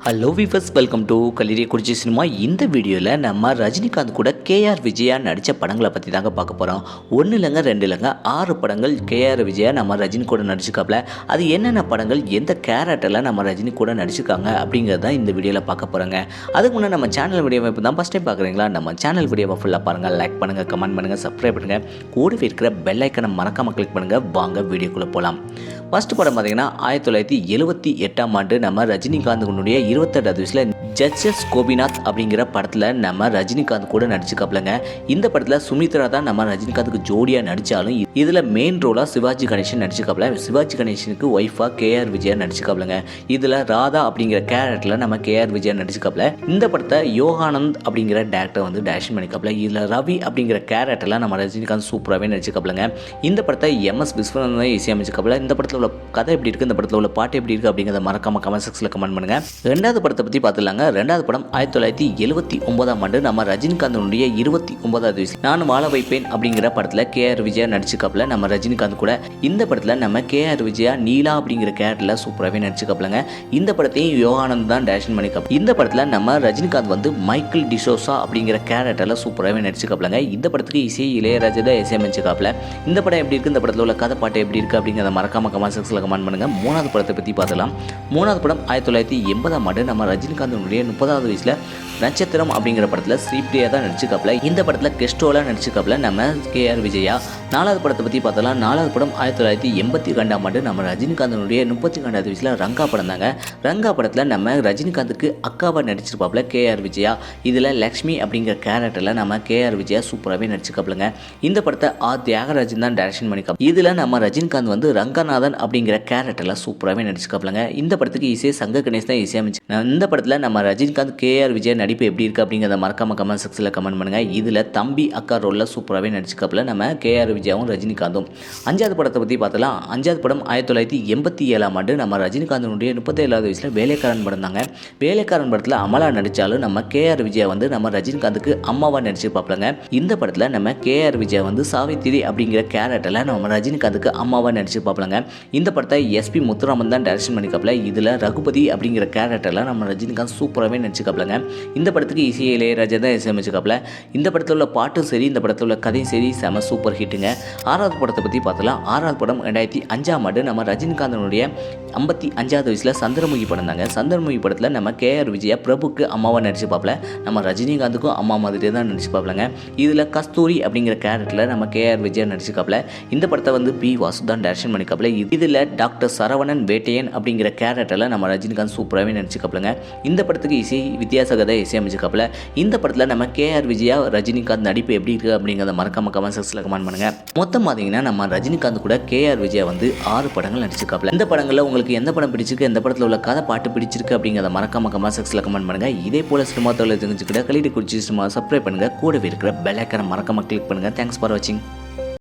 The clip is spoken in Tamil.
ஹலோ விவர்ஸ் வெல்கம் டு கலிரிய குறிச்சி சினிமா இந்த வீடியோவில் நம்ம ரஜினிகாந்த் கூட கேஆர் விஜயா நடித்த படங்களை பற்றி தாங்க பார்க்க போகிறோம் ஒன்று இல்லைங்க ரெண்டு இல்லைங்க ஆறு படங்கள் கேஆர் விஜயா நம்ம ரஜினி கூட நடிச்சிருக்காப்புல அது என்னென்ன படங்கள் எந்த கேரக்டரில் நம்ம ரஜினி கூட நடிச்சிருக்காங்க அப்படிங்கிறது தான் இந்த வீடியோவில் பார்க்க போகிறோங்க அதுக்கு முன்னே நம்ம சேனல் வீடியோ இப்போ தான் ஃபஸ்ட் டைம் பார்க்குறீங்களா? நம்ம சேனல் வீடியோவை ஃபுல்லாக பாருங்கள் லைக் பண்ணுங்கள் கமெண்ட் பண்ணுங்கள் சப்ஸ்கிரைப் பண்ணுங்கள் கூடவே இருக்கிற பெல் ஐக்கனை மறக்காமல் கிளிக் பண்ணுங்கள் வாங்க வீடியோக்குள்ளே போகலாம் ஃபர்ஸ்ட் படம் பார்த்தீங்கன்னா ஆயிரத்தி தொள்ளாயிரத்தி எழுபத்தி எட்டாம் ஆண்டு நம்ம ரஜினிகாந்துனுடைய இருபத்தெட்டாவது வயசில் ஜட்ஜஸ் கோபிநாத் அப்படிங்கிற படத்தில் நம்ம ரஜினிகாந்த் கூட நடிச்சுக்காப்லங்க இந்த படத்தில் சுமித்ரா தான் நம்ம ரஜினிகாந்துக்கு ஜோடியாக நடித்தாலும் இதில் மெயின் ரோலாக சிவாஜி கணேசன் நடிச்சுக்காப்ல சிவாஜி கணேசனுக்கு ஒய்ஃபாக கேஆர் விஜயா நடிச்சுக்காப்லங்க இதில் ராதா அப்படிங்கிற கேரக்டரில் நம்ம கேஆர் விஜயா நடிச்சுக்காப்ல இந்த படத்தை யோகானந்த் அப்படிங்கிற டேரக்டர் வந்து டேரக்ஷன் பண்ணிக்காப்ல இதில் ரவி அப்படிங்கிற கேரக்டரில் நம்ம ரஜினிகாந்த் சூப்பராகவே நடிச்சுக்காப்லங்க இந்த படத்தை எம் எஸ் விஸ்வநாதன் தான் இசையமைச்சுக்காப்ல இந்த படத்தில் உள்ள கதை எப்படி இருக்குது இந்த படத்தில் உள்ள பாட்டு எப்படி இருக்குது அப்படிங்கிறத மறக்காம கமெண்ட் செக்ஸில் கமெண்ட் பண்ணுங்க. ரெண்டாவது படத்தை பற்றி பார்த்துலாங்க ரெண்டாவது படம் ஆயிரத்தி தொள்ளாயிரத்தி எழுபத்தி ஒன்பதாம் ஆண்டு. நம்ம ரஜினிகாந்தனுடைய இருபத்தி ஒன்பதாவது வயசு. நான் வாழ வைப்பேன் அப்படிங்கிற படத்தில் கேஆர் விஜயா நடிச்சுக்காப்புல நம்ம ரஜினிகாந்த் கூட. இந்த படத்தில் நம்ம கேஆர் விஜயா நீலா அப்படிங்கிற கேரக்டரில் சூப்பராகவே நடிச்சுக்காப்புலங்க இந்த படத்தையும் யோகானந்த் தான் டேரக்ஷன் பண்ணிக்காப்பு இந்த படத்தில் நம்ம ரஜினிகாந்த் வந்து மைக்கேல் டிசோசா அப்படிங்கிற கேரக்டரில் சூப்பராகவே நடிச்சுக்காப்புலங்க இந்த படத்துக்கு இசை இளையராஜா தான் இசையமைச்சுக்காப்புல இந்த படம் எப்படி இருக்குது இந்த படத்தில் உள்ள கதை பாட்டு எப்படி இருக்குது அப்படிங்கிறத மறக்காம கமெண்ட் செக்ஸில் கமெண்ட் பண்ணுங்கள் மூணாவது படத்தை பற்றி பார்த்தலாம் மூணாவது படம் ஆயிரத்தி தொள்ளாயிரத்தி எண்பதாம் ஆண்டு. நம்ம ரஜினிகாந்த் ரஜினிகாந்தனுடைய முப்பதாவது வயசில் நட்சத்திரம் அப்படிங்கிற படத்தில் ஸ்ரீப்ரியா தான் நடிச்சுக்காப்புல இந்த படத்தில் கெஸ்டோலாக நடிச்சிருக்காப்புல. நம்ம கேஆர் விஜயா. நாலாவது படத்தை பற்றி பார்த்தாலும் நாலாவது படம் ஆயிரத்தி தொள்ளாயிரத்தி எண்பத்தி ரெண்டாம் ஆண்டு நம்ம ரஜினிகாந்தனுடைய முப்பத்தி ரெண்டாவது வயசில் ரங்கா படம் தாங்க. ரங்கா படத்தில் நம்ம ரஜினிகாந்துக்கு அக்காவாக நடிச்சிருப்பாப்புல கேஆர் விஜயா. இதில் லக்ஷ்மி அப்படிங்கிற கேரக்டரில் நம்ம கேஆர் விஜயா சூப்பராகவே நடிச்சுக்காப்புலங்க இந்த படத்தை ஆர் தியாகராஜன் தான் டைரக்ஷன் பண்ணிக்காப்பு இதில் நம்ம ரஜினிகாந்த் வந்து ரங்கநாதன் அப்படிங்கிற கேரக்டரில் சூப்பராகவே நடிச்சுக்காப்புலங்க இந்த படத்துக்கு இசை சங்க கணேஷ் தான் இசையமைச்சு இந்த படத்தில் நம்ம ரஜினிகாந்த் கேஆர் விஜய் நடிப்பு எப்படி இருக்குது அப்படிங்கிறத மறக்காம கமெண்ட் செக்ஷனில் கமெண்ட் பண்ணுங்கள் இதில் தம்பி அக்கா ரோலில் சூப்பராகவே நடிச்சுக்காப்புல நம்ம கேஆர் விஜயாவும் ரஜினிகாந்தும். அஞ்சாவது படத்தை பற்றி பார்த்தலாம் அஞ்சாவது படம் ஆயிரத்தி தொள்ளாயிரத்தி எண்பத்தி ஏழாம் ஆண்டு நம்ம ரஜினிகாந்தனுடைய முப்பத்தேழாவது வயசில் வேலைக்காரன் படம் தாங்க. வேலைக்காரன் படத்தில் அமலா நடித்தாலும் நம்ம கேஆர் விஜயா வந்து நம்ம ரஜினிகாந்துக்கு அம்மாவாக நடிச்சிருப்பாப்லங்க. இந்த படத்தில் நம்ம கேஆர் விஜயா வந்து சாவித்திரி அப்படிங்கிற கேரக்டரில் நம்ம ரஜினிகாந்துக்கு அம்மாவாக நடிச்சிருப்பாப்லங்க. இந்த படத்தை எஸ்பி முத்துராமன் தான் டைரக்ஷன் பண்ணிக்காப்ல இதில் ரகுபதி அப்படிங்கிற கேரக்டரில் நம்ம ரஜினிகாந்த் சூப்பராகவே நடிச்சுக்காப்லங்க இந்த படத்துக்கு இசையை இளையராஜா தான் இசையமைச்சுக்காப்ல இந்த படத்தில் உள்ள பாட்டும் சரி இந்த படத்தில் உள்ள கதையும் சரி செம சூப்பர் ஹிட்டுங்க. ஆறாவது படத்தை பற்றி பார்த்தலாம் ஆறாவது படம் ரெண்டாயிரத்தி அஞ்சாம் ஆண்டு நம்ம ரஜினிகாந்தனுடைய ஐம்பத்தி அஞ்சாவது வயசில் சந்திரமுகி படம் தாங்க. சந்திரமுகி படத்தில் நம்ம கேஆர் விஜயா பிரபுக்கு அம்மாவாக நடிச்சுப்பாப்ல நம்ம ரஜினிகாந்துக்கும் அம்மா மாதிரியே தான் நடிச்சுப்பாப்லங்க இதில் கஸ்தூரி அப்படிங்கிற கேரக்டரில் நம்ம கேஆர் விஜயா நடிச்சுக்காப்ல இந்த படத்தை வந்து பி வாசு தான் டேரக்ஷன் பண்ணிக்காப்ல இதில் டாக்டர் சரவணன் வேட்டையன் அப்படிங்கிற கேரக்டரில் நம்ம ரஜினிகாந்த் சூப்பராகவே நடிச்சுக்காப்லங்க இந்த படத்தை படத்துக்கு இசை வித்தியாசகதை இசையமைச்சுக்காப்ல இந்த படத்தில் நம்ம கேஆர் விஜயா ரஜினிகாந்த் நடிப்பு எப்படி இருக்குது அப்படிங்கிறத மறக்காம கமெண்ட் செக்ஷனில் கமெண்ட் பண்ணுங்கள் மொத்தம் பார்த்தீங்கன்னா நம்ம ரஜினிகாந்த் கூட கேஆர் விஜயா வந்து ஆறு படங்கள் நடிச்சிருக்காப்ல இந்த படங்களில் உங்களுக்கு எந்த படம் பிடிச்சிருக்கு எந்த படத்தில் உள்ள கதை பாட்டு பிடிச்சிருக்கு அப்படிங்கிறத மறக்காம கமெண்ட் செக்ஷனில் கமெண்ட் பண்ணுங்கள் இதே போல் சினிமா தொழில் தெரிஞ்சுக்கிட்ட கலிட்டு குறிச்சி சினிமா சப்ஸ்கிரைப் பண்ணுங்கள் கூடவே இருக்கிற பெல் ஐக்கனை மறக்காம கிளிக் பண்ணுங்கள் தேங்க்ஸ் ஃபார் வாட்சிங்